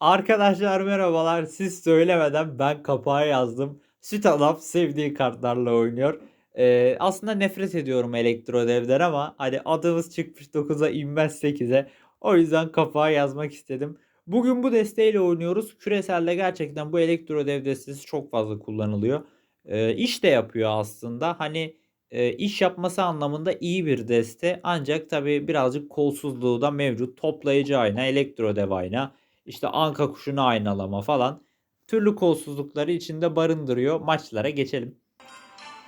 Arkadaşlar merhabalar. Siz söylemeden ben kapağa yazdım. Süt adam sevdiği kartlarla oynuyor. Ee, aslında nefret ediyorum elektro devler ama hani adımız çıkmış 9'a inmez 8'e. O yüzden kapağa yazmak istedim. Bugün bu desteğiyle oynuyoruz. Küreselde gerçekten bu elektro dev destesi çok fazla kullanılıyor. Ee, iş de yapıyor aslında. Hani e, iş yapması anlamında iyi bir deste. Ancak tabii birazcık kolsuzluğu da mevcut. Toplayıcı ayna, elektro dev ayna. İşte anka kuşunu aynalama falan türlü kolsuzlukları içinde barındırıyor. Maçlara geçelim.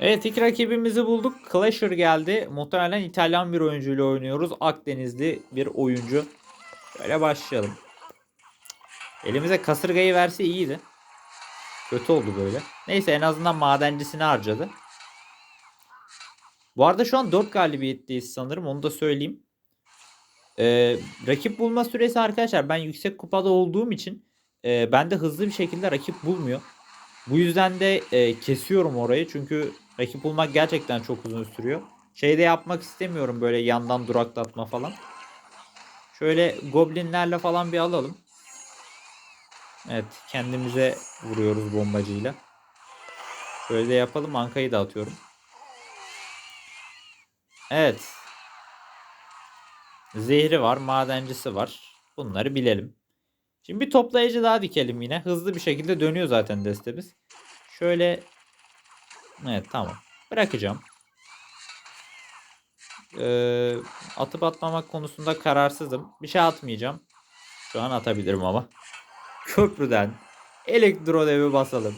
Evet ilk rakibimizi bulduk. Clasher geldi. Muhtemelen İtalyan bir oyuncuyla oynuyoruz. Akdenizli bir oyuncu. Böyle başlayalım. Elimize kasırgayı verse iyiydi. Kötü oldu böyle. Neyse en azından madencisini harcadı. Bu arada şu an 4 galibiyetteyiz sanırım. Onu da söyleyeyim. Ee, rakip bulma süresi arkadaşlar ben yüksek kupada olduğum için e, ben de hızlı bir şekilde rakip bulmuyor. Bu yüzden de e, kesiyorum orayı çünkü rakip bulmak gerçekten çok uzun sürüyor. Şeyde yapmak istemiyorum böyle yandan duraklatma falan. Şöyle goblinlerle falan bir alalım. Evet kendimize vuruyoruz bombacıyla. Şöyle de yapalım ankayı da atıyorum. Evet Zehri var, madencisi var. Bunları bilelim. Şimdi bir toplayıcı daha dikelim yine. Hızlı bir şekilde dönüyor zaten destemiz. Şöyle Evet tamam. Bırakacağım. Ee, atıp atmamak konusunda kararsızım. Bir şey atmayacağım. Şu an atabilirim ama. Köprüden elektro devi basalım.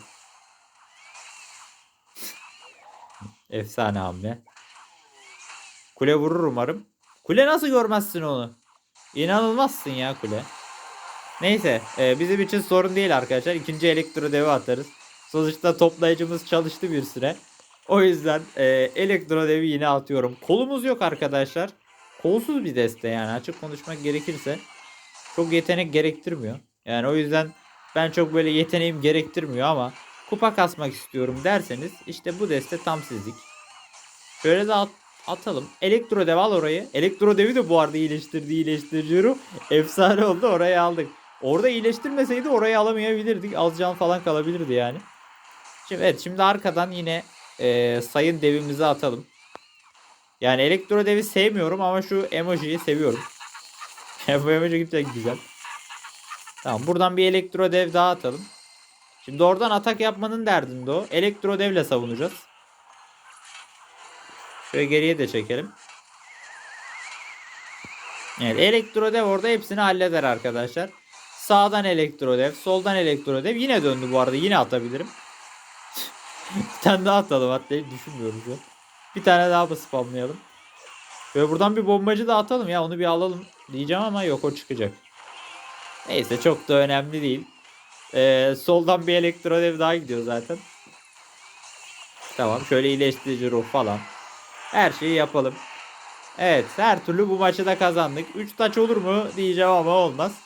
Efsane hamle. Kule vurur umarım. Kule nasıl görmezsin onu? İnanılmazsın ya kule. Neyse e, bizim için sorun değil arkadaşlar. İkinci elektro devi atarız. Sonuçta toplayıcımız çalıştı bir süre. O yüzden e, elektro devi yine atıyorum. Kolumuz yok arkadaşlar. Kolsuz bir deste yani açık konuşmak gerekirse. Çok yetenek gerektirmiyor. Yani o yüzden ben çok böyle yeteneğim gerektirmiyor ama kupa kasmak istiyorum derseniz işte bu deste tam sizlik. Şöyle de at, atalım. Elektro dev al orayı. Elektro devi de bu arada iyileştirdi iyileştiriyorum. Efsane oldu orayı aldık. Orada iyileştirmeseydi orayı alamayabilirdik. Az can falan kalabilirdi yani. Şimdi evet şimdi arkadan yine e, sayın devimizi atalım. Yani elektro devi sevmiyorum ama şu emojiyi seviyorum. bu emoji gerçekten güzel. Tamam buradan bir elektro dev daha atalım. Şimdi oradan atak yapmanın derdinde o. Elektro devle savunacağız. Şöyle geriye de çekelim. Evet elektrodev orada hepsini halleder arkadaşlar. Sağdan elektrodev, soldan elektrodev. Yine döndü bu arada. Yine atabilirim. bir tane daha atalım hatta düşünmüyorum şu an. Bir tane daha mı spamlayalım? Böyle buradan bir bombacı da atalım ya onu bir alalım diyeceğim ama yok o çıkacak. Neyse çok da önemli değil. Ee, soldan bir elektrodev daha gidiyor zaten. Tamam şöyle iyileştirici ruh falan. Her şeyi yapalım. Evet her türlü bu maçı da kazandık. 3 taç olur mu diyeceğim ama olmaz.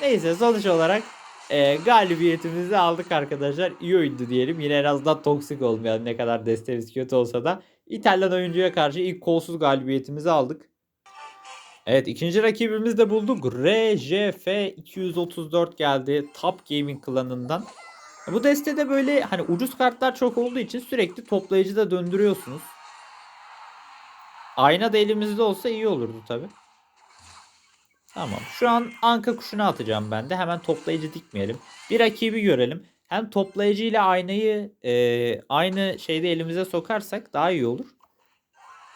Neyse sonuç olarak e, galibiyetimizi aldık arkadaşlar. İyi oyundu diyelim. Yine en azından toksik olmayan ne kadar desteğimiz kötü olsa da İtalyan oyuncuya karşı ilk kolsuz galibiyetimizi aldık. Evet ikinci rakibimizi de bulduk. RJF 234 geldi. Top Gaming klanından. Bu destede böyle hani ucuz kartlar çok olduğu için sürekli toplayıcıda döndürüyorsunuz. Ayna da elimizde olsa iyi olurdu tabi. Tamam. Şu an anka kuşunu atacağım ben de. Hemen toplayıcı dikmeyelim. Bir rakibi görelim. Hem toplayıcı ile aynayı e, aynı şeyde elimize sokarsak daha iyi olur.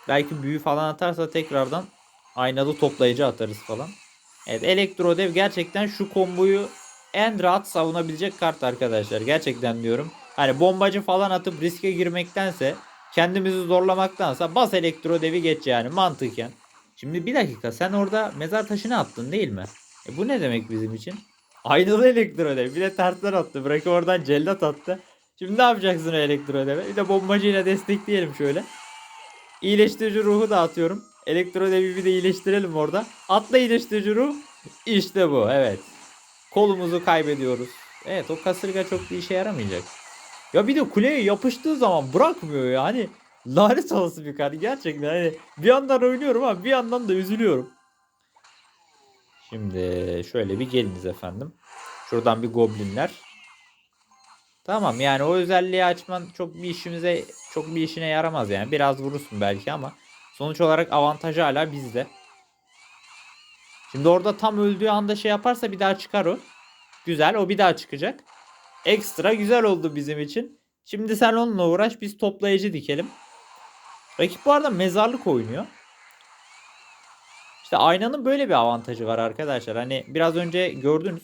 Belki büyü falan atarsa tekrardan aynalı toplayıcı atarız falan. Evet elektro dev gerçekten şu komboyu en rahat savunabilecek kart arkadaşlar. Gerçekten diyorum. Hani bombacı falan atıp riske girmektense kendimizi zorlamaktansa bas elektro devi geç yani mantıken. Şimdi bir dakika sen orada mezar taşını attın değil mi? E bu ne demek bizim için? Aynalı elektro devi. Bir de tersten attı. Bırak oradan cellat attı. Şimdi ne yapacaksın o elektro devi? Bir de bombacıyla destekleyelim şöyle. İyileştirici ruhu da atıyorum. Elektro devi bir de iyileştirelim orada. Atla iyileştirici ruh. İşte bu evet. Kolumuzu kaybediyoruz. Evet o kasırga çok bir işe yaramayacak. Ya bir de kuleye yapıştığı zaman bırakmıyor yani. Lanet olası bir kart gerçekten. Hani bir yandan oynuyorum ama bir yandan da üzülüyorum. Şimdi şöyle bir geliniz efendim. Şuradan bir goblinler. Tamam yani o özelliği açman çok bir işimize çok bir işine yaramaz yani. Biraz vurursun belki ama sonuç olarak avantajı hala bizde. Şimdi orada tam öldüğü anda şey yaparsa bir daha çıkar o. Güzel o bir daha çıkacak. Ekstra güzel oldu bizim için. Şimdi sen onunla uğraş biz toplayıcı dikelim. Rakip bu arada mezarlık oynuyor. İşte aynanın böyle bir avantajı var arkadaşlar. Hani biraz önce gördünüz.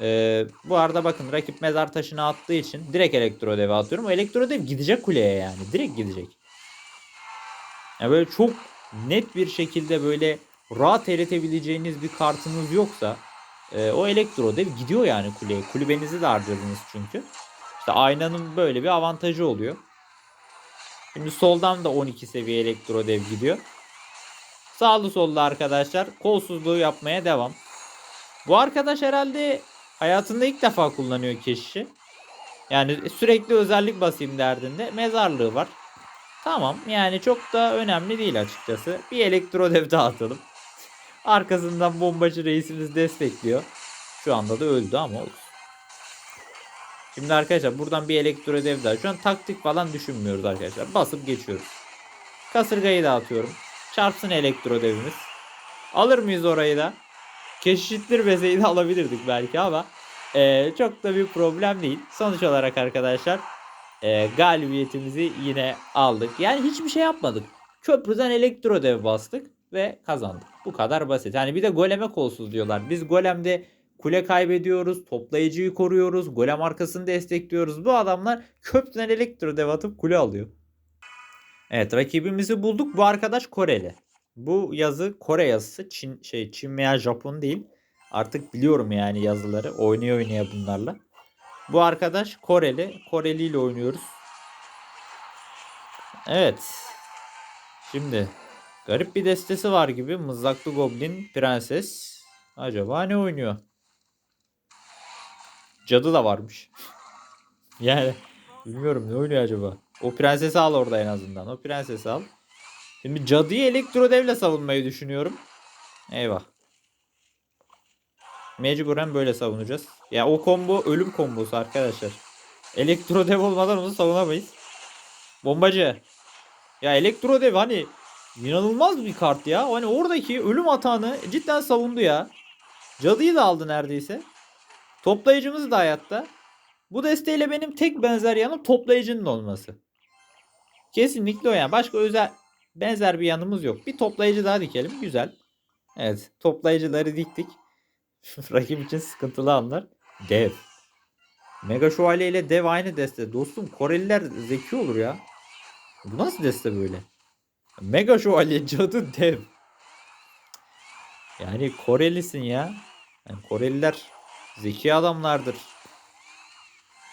Ee, bu arada bakın rakip mezar taşını attığı için direkt elektro devi atıyorum. O elektro gidecek kuleye yani. Direkt gidecek. Yani böyle çok net bir şekilde böyle rahat eritebileceğiniz bir kartınız yoksa e, o elektro dev gidiyor yani kuleye. Kulübenizi de harcadınız çünkü. İşte aynanın böyle bir avantajı oluyor. Şimdi soldan da 12 seviye elektro dev gidiyor. Sağlı sollu arkadaşlar kolsuzluğu yapmaya devam. Bu arkadaş herhalde hayatında ilk defa kullanıyor keşişi. Yani sürekli özellik basayım derdinde mezarlığı var. Tamam yani çok da önemli değil açıkçası. Bir elektro dev daha atalım. Arkasından bombacı reisimiz destekliyor. Şu anda da öldü ama olsun. Şimdi arkadaşlar buradan bir elektro dev daha. Şu an taktik falan düşünmüyoruz arkadaşlar. Basıp geçiyoruz. Kasırgayı da atıyorum. Çarpsın elektro devimiz. Alır mıyız orayı da? Keşişittir bezeyi de alabilirdik belki ama e, çok da bir problem değil. Sonuç olarak arkadaşlar e, galibiyetimizi yine aldık. Yani hiçbir şey yapmadık. Köprüden elektro dev bastık ve kazandık. Bu kadar basit. Yani bir de goleme kolsuz diyorlar. Biz golemde kule kaybediyoruz. Toplayıcıyı koruyoruz. Golem arkasını destekliyoruz. Bu adamlar köprüden elektro dev atıp kule alıyor. Evet rakibimizi bulduk. Bu arkadaş Koreli. Bu yazı Kore yazısı. Çin şey Çin veya Japon değil. Artık biliyorum yani yazıları. Oynaya oynaya bunlarla. Bu arkadaş Koreli. Koreli ile oynuyoruz. Evet. Şimdi garip bir destesi var gibi. Mızraklı Goblin Prenses. Acaba ne oynuyor? Cadı da varmış. yani bilmiyorum ne oynuyor acaba. O prensesi al orada en azından. O prensesi al. Şimdi cadıyı elektro devle savunmayı düşünüyorum. Eyvah. Mecburen böyle savunacağız. Ya o combo ölüm kombosu arkadaşlar. Elektro dev olmadan onu savunamayız. Bombacı. Ya elektro dev hani inanılmaz bir kart ya. Hani oradaki ölüm atağını cidden savundu ya. Cadıyı da aldı neredeyse. Toplayıcımız da hayatta. Bu desteğiyle benim tek benzer yanım toplayıcının olması. Kesinlikle o yani. Başka özel benzer bir yanımız yok. Bir toplayıcı daha dikelim. Güzel. Evet. Toplayıcıları diktik. Rakip için sıkıntılı anlar. Dev. Mega Şövalye ile dev aynı deste. Dostum Koreliler zeki olur ya. Bu nasıl deste böyle? Mega Şövalye cadı dev. Yani Korelisin ya. Yani Koreliler zeki adamlardır.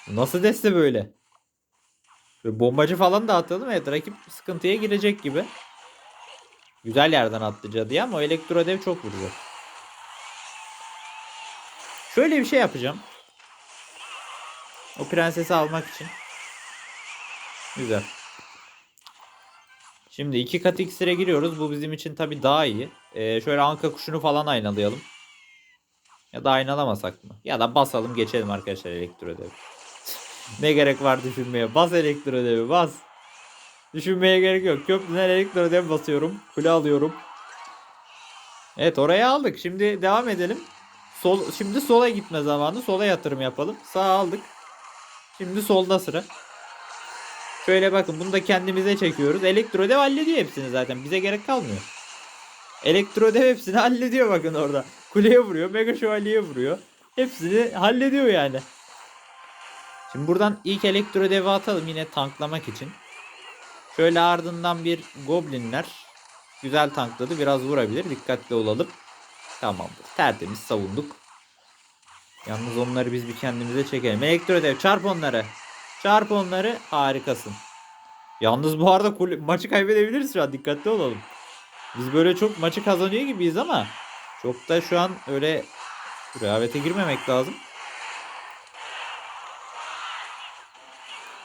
Nasıl deste böyle? Böyle bombacı falan da atalım. Evet rakip sıkıntıya girecek gibi. Güzel yerden attı cadıya ama elektro dev çok vuruyor. Şöyle bir şey yapacağım. O prensesi almak için. Güzel. Şimdi iki kat iksire giriyoruz. Bu bizim için tabi daha iyi. Ee, şöyle anka kuşunu falan aynalayalım. Ya da aynalamasak mı? Ya da basalım geçelim arkadaşlar elektro devi. ne gerek var düşünmeye? Bas elektro devi bas. Düşünmeye gerek yok. Köprüden elektro devi basıyorum. Kule alıyorum. Evet oraya aldık. Şimdi devam edelim. Sol, şimdi sola gitme zamanı. Sola yatırım yapalım. Sağ aldık. Şimdi solda sıra. Şöyle bakın bunu da kendimize çekiyoruz. Elektro dev hallediyor hepsini zaten. Bize gerek kalmıyor. Elektro dev hepsini hallediyor bakın orada. Kuleye vuruyor. Mega şövalyeye vuruyor. Hepsini hallediyor yani. Şimdi buradan ilk elektro devi atalım yine tanklamak için. Şöyle ardından bir goblinler. Güzel tankladı. Biraz vurabilir. Dikkatli olalım. Tamamdır. Tertemiz savunduk. Yalnız onları biz bir kendimize çekelim. Elektro dev çarp onları. Çarp onları. Harikasın. Yalnız bu arada kule- maçı kaybedebiliriz şu an. Dikkatli olalım. Biz böyle çok maçı kazanıyor gibiyiz ama çok da şu an öyle rehavete girmemek lazım.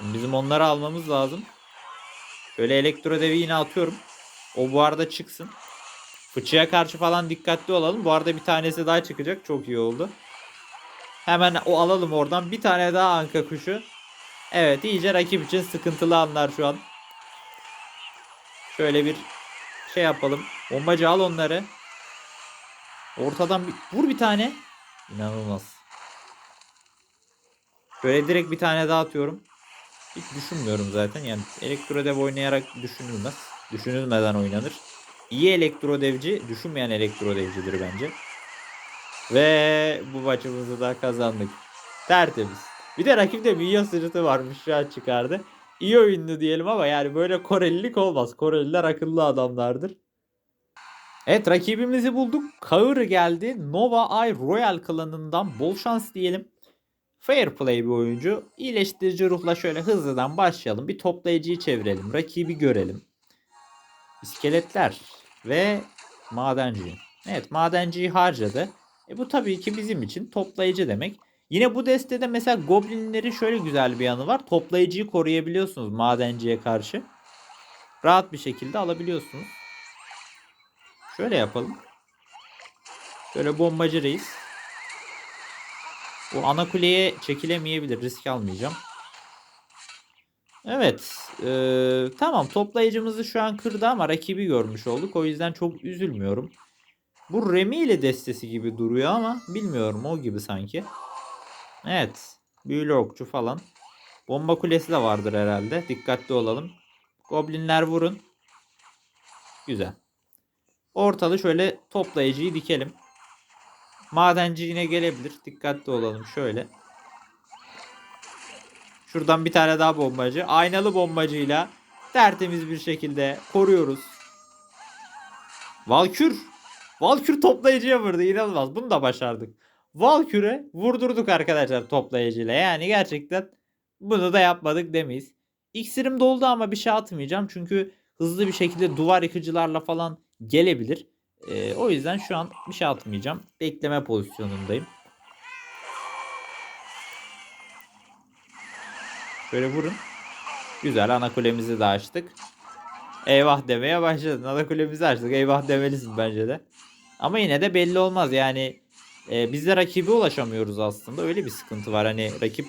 Bizim onları almamız lazım. Şöyle elektro devi yine atıyorum. O bu arada çıksın. Fıçıya karşı falan dikkatli olalım. Bu arada bir tanesi daha çıkacak. Çok iyi oldu. Hemen o alalım oradan. Bir tane daha anka kuşu. Evet iyice rakip için sıkıntılı anlar şu an. Şöyle bir şey yapalım. Bombacı al onları. Ortadan bir, vur bir tane. İnanılmaz. Böyle direkt bir tane daha atıyorum. Hiç düşünmüyorum zaten. Yani elektrodev oynayarak düşünülmez. Düşünülmeden oynanır. İyi elektrodevci düşünmeyen elektrodevcidir bence. Ve bu maçımızı da kazandık. Tertemiz. Bir de rakipte milyon sırıtı varmış şu an çıkardı. İyi oyundu diyelim ama yani böyle Korelilik olmaz. Koreliler akıllı adamlardır. Evet rakibimizi bulduk. Kaır geldi. Nova Eye Royal klanından bol şans diyelim. Fair play bir oyuncu. İyileştirici ruhla şöyle hızlıdan başlayalım. Bir toplayıcıyı çevirelim. Rakibi görelim. İskeletler ve madenci. Evet madenciyi harcadı. E bu tabii ki bizim için toplayıcı demek. Yine bu destede mesela goblinleri şöyle güzel bir yanı var. Toplayıcıyı koruyabiliyorsunuz madenciye karşı. Rahat bir şekilde alabiliyorsunuz. Şöyle yapalım. Şöyle bombacı reis. Bu ana kuleye çekilemeyebilir. Risk almayacağım. Evet. eee, tamam toplayıcımızı şu an kırdı ama rakibi görmüş olduk. O yüzden çok üzülmüyorum. Bu Remi ile destesi gibi duruyor ama bilmiyorum o gibi sanki. Evet. Büyülü okçu falan. Bomba kulesi de vardır herhalde. Dikkatli olalım. Goblinler vurun. Güzel. Ortalı şöyle toplayıcıyı dikelim. Madenci yine gelebilir. Dikkatli olalım şöyle. Şuradan bir tane daha bombacı. Aynalı bombacıyla tertemiz bir şekilde koruyoruz. Valkür. Valkür toplayıcıya vurdu. İnanılmaz. Bunu da başardık. Valkür'e vurdurduk arkadaşlar toplayıcıyla. Yani gerçekten bunu da yapmadık demeyiz. İksirim doldu ama bir şey atmayacağım. Çünkü hızlı bir şekilde duvar yıkıcılarla falan gelebilir. Ee, o yüzden şu an bir şey atmayacağım. Bekleme pozisyonundayım. Şöyle vurun. Güzel ana kulemizi de açtık. Eyvah demeye başladın. Ana kulemizi açtık. Eyvah demelisin bence de. Ama yine de belli olmaz. Yani e, biz de rakibe ulaşamıyoruz aslında. Öyle bir sıkıntı var. Hani rakip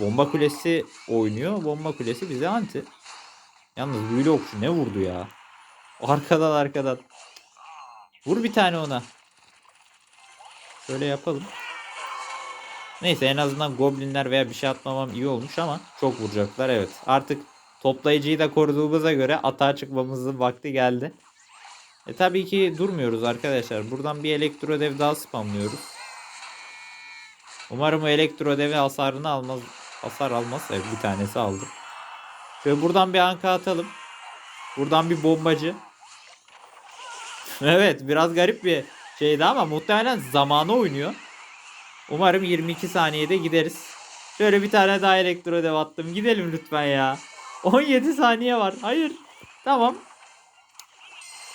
bomba kulesi oynuyor. Bomba kulesi bize anti. Yalnız büyülü okçu ne vurdu ya. Arkadan arkadan. Vur bir tane ona. Şöyle yapalım. Neyse en azından goblinler veya bir şey atmamam iyi olmuş ama çok vuracaklar evet. Artık toplayıcıyı da koruduğumuza göre atağa çıkmamızın vakti geldi. E tabii ki durmuyoruz arkadaşlar. Buradan bir elektro dev daha spamlıyoruz. Umarım o elektro hasarını almaz. Hasar almaz. Evet bir tanesi aldı. Şöyle buradan bir anka atalım. Buradan bir bombacı. evet biraz garip bir şeydi ama muhtemelen zamanı oynuyor. Umarım 22 saniyede gideriz. Şöyle bir tane daha elektro dev attım. Gidelim lütfen ya. 17 saniye var. Hayır. Tamam.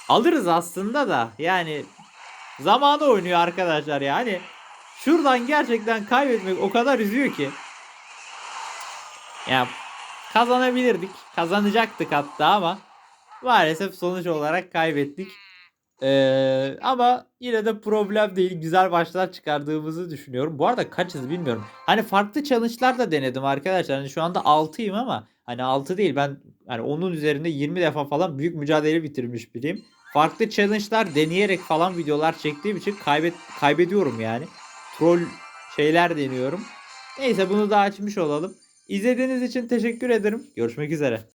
Alırız aslında da. Yani zamanı oynuyor arkadaşlar yani. Şuradan gerçekten kaybetmek o kadar üzüyor ki. Ya kazanabilirdik. Kazanacaktık hatta ama maalesef sonuç olarak kaybettik. Ee, ama yine de problem değil. Güzel başlar çıkardığımızı düşünüyorum. Bu arada kaçız bilmiyorum. Hani farklı challenge'lar da denedim arkadaşlar. Hani şu anda 6'yım ama hani 6 değil. Ben hani onun üzerinde 20 defa falan büyük mücadele bitirmiş biriyim. Farklı challenge'lar deneyerek falan videolar çektiğim için kaybet kaybediyorum yani. Troll şeyler deniyorum. Neyse bunu da açmış olalım. İzlediğiniz için teşekkür ederim. Görüşmek üzere.